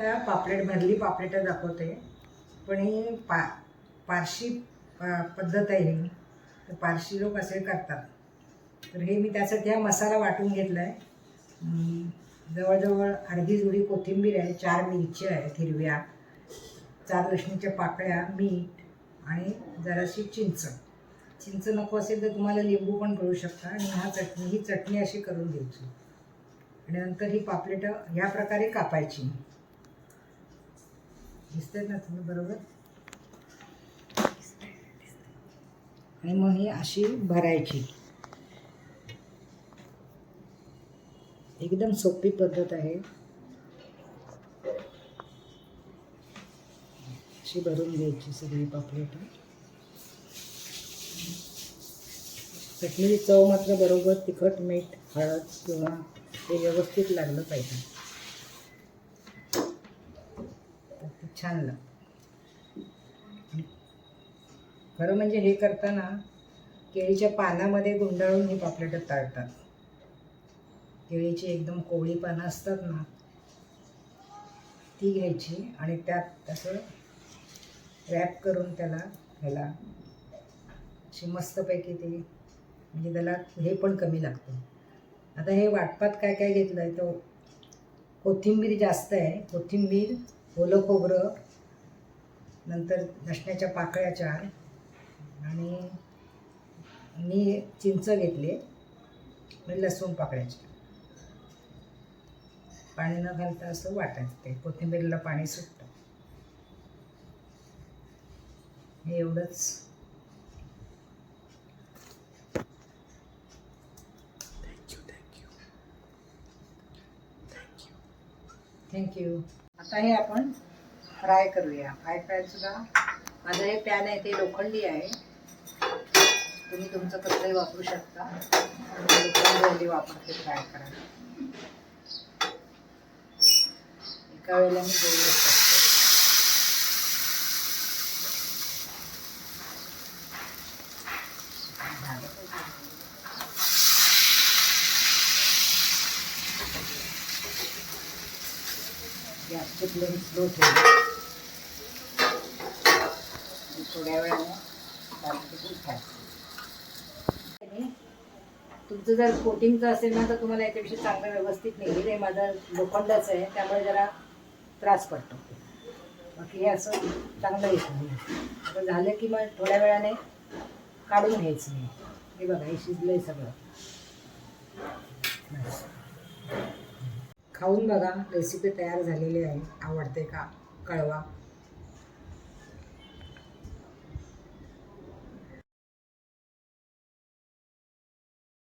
आता पापलेट भरली पापलेटं दाखवते. पण ही पा पारशी पद्धत आहे ही. तर पारशी लोक असे करतात. तर हे मी त्यासाठी हा मसाला वाटून घेतला आहे जवळजवळ अर्धी जुडी कोथिंबीर आहे चार मिरची आहेत हिरव्या चार लसणीच्या पाकळ्या मीठ आणि जराशी चिंच. चिंच नको असेल तर तुम्हाला लिंबू पण करू शकता आणि हा चटणी ही चटणी अशी करून घ्यायची. आणि नंतर ही पापलेटं ह्या प्रकारे कापायची. दिसतात ना तुम्ही बरोबर? आणि मग ही अशी भरायची. एकदम सोपी पद्धत आहे. अशी भरून घ्यायची सगळी पापलेट. चटणीची चव मात्र बरोबर तिखट मीठ हळद किंवा ते व्यवस्थित लागलं पाहिजे तर ते छान लागतं खरं म्हणजे हे करताना केळीच्या पानामध्ये गुंडाळून ही पापलेटं टाळतात केळीची एकदम कोवळी पानं असतात ना ती घ्यायची आणि त्यात तसं रॅप करून त्याला ह्याला अशी मस्तपैकी ती म्हणजे त्याला हे पण कमी लागतं. आता हे वाटपात काय काय घेतलं आहे तो? कोथिंबीर जास्त आहे. कोथिंबीर ओलं खोबरं नंतर लसण्याच्या पाकळ्या चार आणि मी चिंच घेतले आणि लसूण पाकळ्याचे. पाणी न घालता असं वाटायचं ते. कोथिंबीरला पाणी सुटतं. हे एवढंच. थँक्यू आता हे आपण फ्राय करूया. फ्राय पॅनसुद्धा माझं हे पॅन आहे ते लोखंडी आहे. तुम्ही तुमचं कसंही वापरू शकता. लोखंडी हल्ली वापरते फ्राय करायला एका वेळेला मी दोनच टाकते झालं पाहिजे. गॅसचे फ्लेम स्लो ठेवले थोड्या वेळाने तारखेतून खायचं तुमचं जर कोटिंगचं असेल ना तर तुम्हाला याच्याविषयी चांगलं व्यवस्थित निघेल. हे माझं लोखंडाचं आहे त्यामुळे जरा त्रास पडतो. बाकी हे असं चांगलं येत नाही. आता झालं की मग थोड्या वेळाने काढून घ्यायचं. नाही हे बघा हे शिजलं आहे सगळं. बस. खाऊन बघा. रेसिपी तयार झालेली आहे. आवडते का? कळवा.